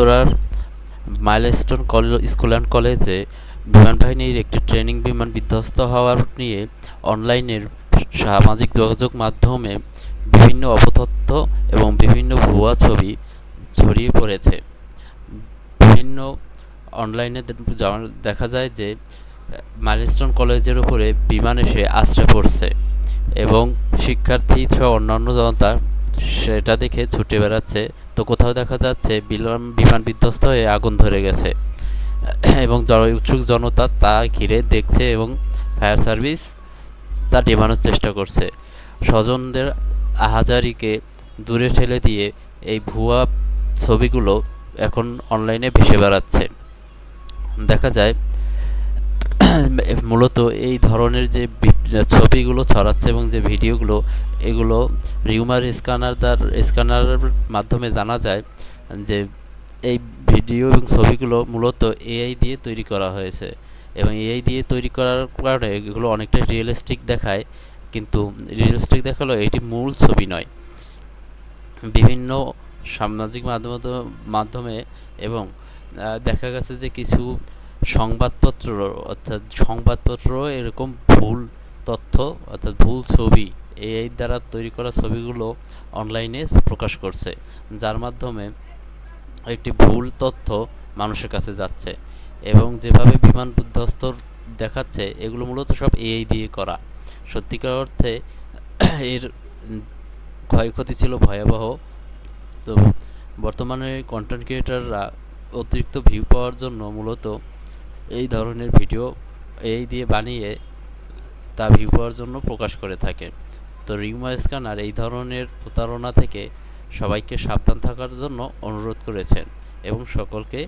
উত্তরার milestone school and কলেজে বিমান বাহিনীর একটি ট্রেনিং বিমান বিধ্বস্ত হওয়ার নিয়ে অনলাইনের সামাজিক যোগাযোগ মাধ্যমে বিভিন্ন অপতথ্য এবং বিভিন্ন ভুয়া ছবি ছড়িয়ে পড়েছে। বিভিন্ন অনলাইনে দেখা যায় যে, মাইলস্টোন কলেজের উপরে বিমান এসে আশ্রয় পড়ছে এবং শিক্ষার্থী সহ অন্যান্য জনতা সেটা দেখে ছুটে বেড়াচ্ছে তো কোথাও দেখা যাচ্ছে বিমান বিধ্বস্ত হয়ে আগুন ধরে গেছে। এবং উৎসুক জনতা তা ঘিরে দেখছে এবং ফায়ার সার্ভিস তা নেভানোর চেষ্টা করছে। স্বজনদের আহাজারিকে দূরে ঠেলে দিয়ে এই ভুয়া ছবিগুলো এখন অনলাইনে ভেসে বেড়াচ্ছে। দেখা যায় মূলত এই ধরনের যে ছবিগুলো ছড়াচ্ছে এবং যে ভিডিওগুলো, এগুলো রিউমার স্ক্যানার দ্বার স্ক্যানারের মাধ্যমে জানা যায় যে এই ভিডিও এবং ছবিগুলো মূলত এআই দিয়ে তৈরি করা হয়েছে। এবং এআই দিয়ে তৈরি করার কারণে এগুলো অনেকটা রিয়েলিস্টিক দেখায়, কিন্তু রিয়েলিস্টিক দেখালেও এটি মূল ছবি নয়। বিভিন্ন সামাজিক মাধ্যম মাধ্যমে এবং দেখা গেছে যে কিছু সংবাদপত্র, অর্থাৎ সংবাদপত্র এরকম ভুল তথ্য, অর্থাৎ ভুল ছবি এই দ্বারা তৈরি করা ছবিগুলো অনলাইনে প্রকাশ করছে, যার মাধ্যমে একটি ভুল তথ্য মানুষের কাছে যাচ্ছে এবং যেভাবে বিমান বিধ্বস্ত দেখাচ্ছে, এগুলো মূলত সব এআই দিয়ে করা। সত্যিকার অর্থে এর ক্ষয়ক্ষতি ছিল ভয়াবহ। তো বর্তমানে কন্টেন্ট ক্রিয়েটাররা অতিরিক্ত ভিউ পাওয়ার জন্য মূলত এই ধরনের ভিডিও এই দিয়ে বানিয়ে তা ভিউ পাওয়ার জন্য প্রকাশ করে থাকে। তো রিংমা স্ক্যানার এই ধরনের প্রতারণা থেকে সবাইকে সাবধান থাকার জন্য অনুরোধ করেছেন এবং সকলকে